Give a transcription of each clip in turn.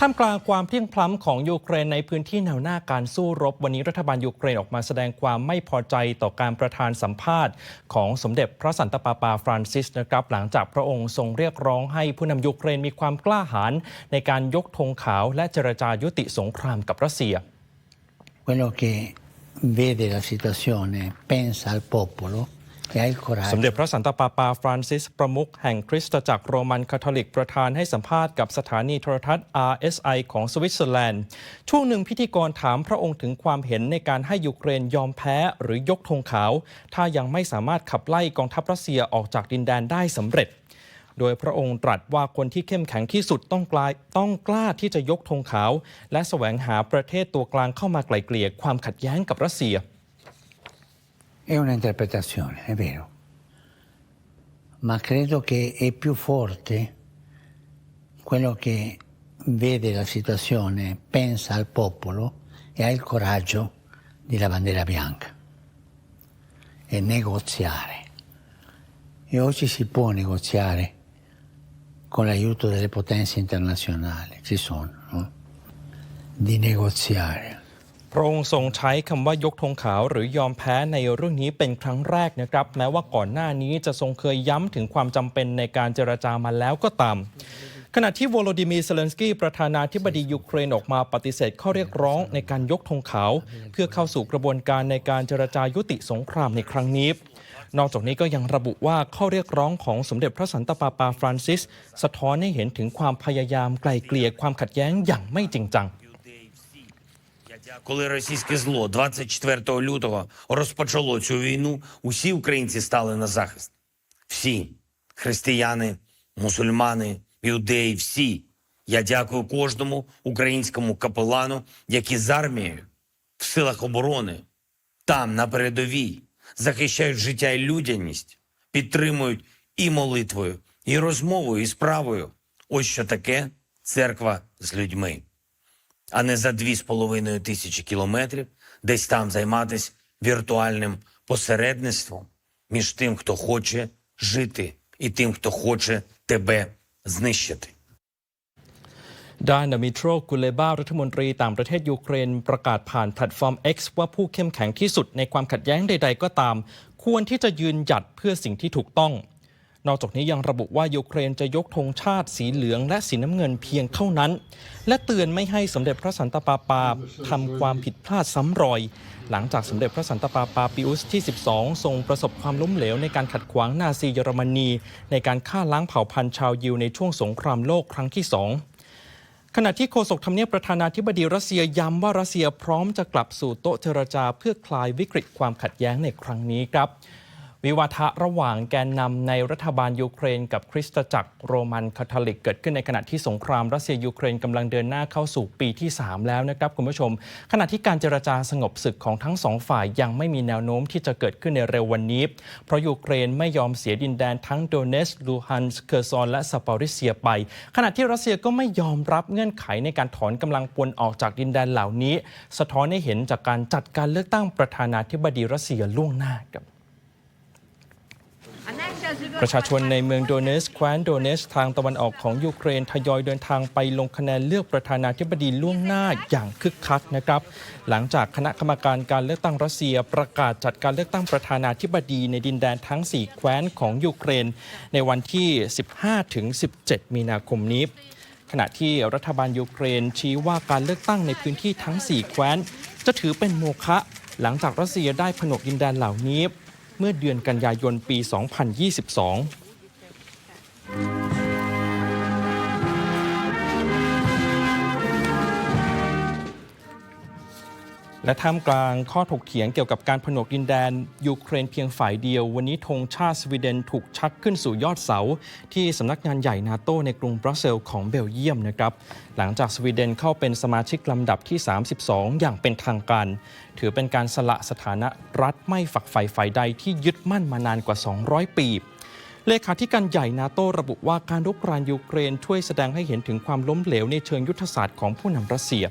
ท่ามกลางความเพียงพล้ำของยูเครนในพื้นที่แนวหน้าการสู้รบ วันนี้รัฐบาลยูเครนออกมาแสดงความไม่พอใจต่อการประธานสัมภาษณ์ ของสมเด็จพระสันตะปาปาฟรานซิสนะครับหลังจากพระองค์ทรงเรียกร้องให้ผู้นำยูเครนมีความกล้าหาญในการยกธงขาวและเจรจายุติสงครามกับรัสเซีย quello che vede la situazione, pensa al popolo สมเด็จพระสันตะปาปาฟรานซิส ประมุขแห่งคริสตจักรโรมันคาทอลิกประธานให้สัมภาษณ์กับสถานีโทรทัศน์ RSI ของสวิตเซอร์แลนด์ ช่วงหนึ่งพิธีกรถามพระองค์ถึงความเห็นในการให้ยูเครนยอมแพ้หรือยกธงขาว ถ้ายังไม่สามารถขับไล่กองทัพรัสเซียออกจากดินแดนได้สำเร็จโดยพระองค์ตรัสว่าคนที่เข้มแข็งที่สุดต้องกลายต้องกล้าที่จะยกธงขาว และแสวงหาประเทศตัวกลางเข้ามาไกล่เกลี่ยความขัดแย้งกับรัสเซีย è un'interpretazione, è vero, ma credo che è più forte quello che vede la situazione, pensa al popolo e ha il coraggio di la bandiera bianca e negoziare. E oggi si può negoziare con l'aiuto delle potenze internazionali, ci sono, no? di negoziare. พระองค์ทรงใช้คำว่ายกธงขาวหรือยอมแพ้ในเรื่องนี้เป็นครั้งแรกนะครับ แม้ว่าก่อนหน้านี้จะทรงเคยย้ำถึงความจำเป็นในการเจรจามาแล้วก็ตาม ขณะที่วโลดิมีร์เซเลนสกี้ประธานาธิบดียูเครนออกมาปฏิเสธข้อเรียกร้องในการยกธงขาว เพื่อเข้าสู่กระบวนการในการเจรจายุติสงครามในครั้งนี้นอกจากนี้ก็ยังระบุว่าข้อเรียกร้องของสมเด็จพระสันตะปาปาฟรานซิส สะท้อนให้เห็นถึงความพยายามไกล่เกลี่ยความขัดแย้งอย่างไม่จริงจัง Коли російське зло 24 лютого розпочало цю війну, усі українці стали на захист. Всі християни, мусульмани, юдеї, всі. Я дякую кожному українському капелану, які з армією в силах оборони там, на передовій, захищають життя і людяність, підтримують і молитвою, і розмовою, і справою. Ось що таке церква з людьми а не за дві з половиною тисячі кілометрів десь там займатися віртуальним посередництвом між тим, хто хоче жити, і тим, хто хоче тебе знищити. ด้านดมิโตรกุเลบารัฐมนตรีต่างประเทศยูเครนประกาศผ่านแพลตฟอร์ม X ว่าผู้เข้มแข็งที่สุดในความขัดแย้งใด ๆ ก็ตาม ควรที่จะยืนหยัดเพื่อสิ่งที่ถูกต้อง นอกจากนี้ยังระบุว่ายูเครนจะยกธงชาติสีเหลืองและสีน้ำเงินเพียงเท่านั้น และเตือนไม่ให้สมเด็จพระสันตะปาปาทำความผิดพลาดซ้ำรอย หลังจากสมเด็จพระสันตะปาปาปิอุสที่ 12 ทรงประสบความล้มเหลวในการขัดขวางนาซีเยอรมนี ในการฆ่าล้างเผ่าพันธุ์ชาวยิวในช่วงสงครามโลกครั้งที่สองขณะที่โฆษกทำเนียบประธานาธิบดีรัสเซียย้ำว่ารัสเซียพร้อมจะกลับสู่โต๊ะเจรจาเพื่อคลายวิกฤตความขัดแย้งในครั้งนี้ครับ วิวาทะระหว่างแกนนำในรัฐบาลยูเครน กับคริสตจักรโรมันคาทอลิก เกิดขึ้นในขณะที่สงครามรัสเซียยูเครนกำลังเดินหน้าเข้าสู่ปีที่ 3 แล้วนะครับคุณผู้ชม ขณะที่การเจรจาสงบศึกของทั้งสองฝ่ายยังไม่มีแนวโน้มที่จะเกิดขึ้นในเร็ววันนี้ เพราะยูเครนไม่ยอมเสียดินแดนทั้งโดเนสลูฮันสเคอร์ซอนและซาปอริเซียไป ขณะที่รัสเซียก็ไม่ยอมรับเงื่อนไขในการถอนกำลังพลออกจากดินแดนเหล่านี้ สะท้อนให้เห็นจากการจัดการเลือกตั้งประธานาธิบดีรัสเซียล่วงหน้าครับ ประชาชนในเมืองโดเนสแคว้นโดเนส ทางตะวันออกของยูเครนทยอยเดินทางไปลงคะแนนเลือกประธานาธิบดีล่วงหน้าอย่างคึกคักนะครับ หลังจากคณะกรรมการการเลือกตั้งรัสเซียประกาศจัดการเลือกตั้งประธานาธิบดีในดินแดนทั้ง 4 แคว้นของยูเครน ในวันที่ 15-17 มีนาคมนี้ขณะที่รัฐบาลยูเครนชี้ว่าการเลือกตั้งในพื้นที่ทั้ง 4 แคว้น จะถือเป็นโมฆะหลังจากรัสเซียได้ผนวกดินแดนเหล่านี้ เมื่อเดือนกันยายนปี 2022 และท่ามกลางข้อถกเถียงเกี่ยวกับการผนวกดินแดน ยูเครนเพียงฝ่ายเดียว วันนี้ธงชาติสวีเดนถูกชักขึ้นสู่ยอดเสา ที่สำนักงานใหญ่นาโตในกรุงบรัสเซลของเบลเยียมนะครับ หลังจากสวีเดนเข้าเป็นสมาชิกลำดับที่ 32 อย่างเป็นทางการ ถือเป็นการสละสถานะรัฐไม่ฝักใฝ่ฝ่ายใดที่ยึดมั่นมานานกว่า 200 ปีเลขาธิการใหญ่นาโตระบุว่าการรุกรานยูเครนช่วยแสดงให้เห็นถึงความล้มเหลวในเชิงยุทธศาสตร์ของผู้นำรัสเซีย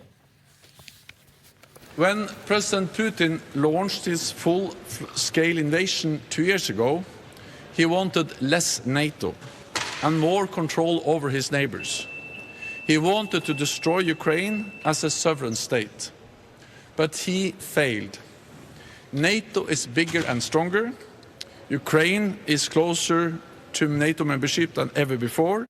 When President Putin launched his full scale invasion two years ago, he wanted less NATO and more control over his neighbors. He wanted to destroy Ukraine as a sovereign state, but he failed. NATO is bigger and stronger. Ukraine is closer to NATO membership than ever before.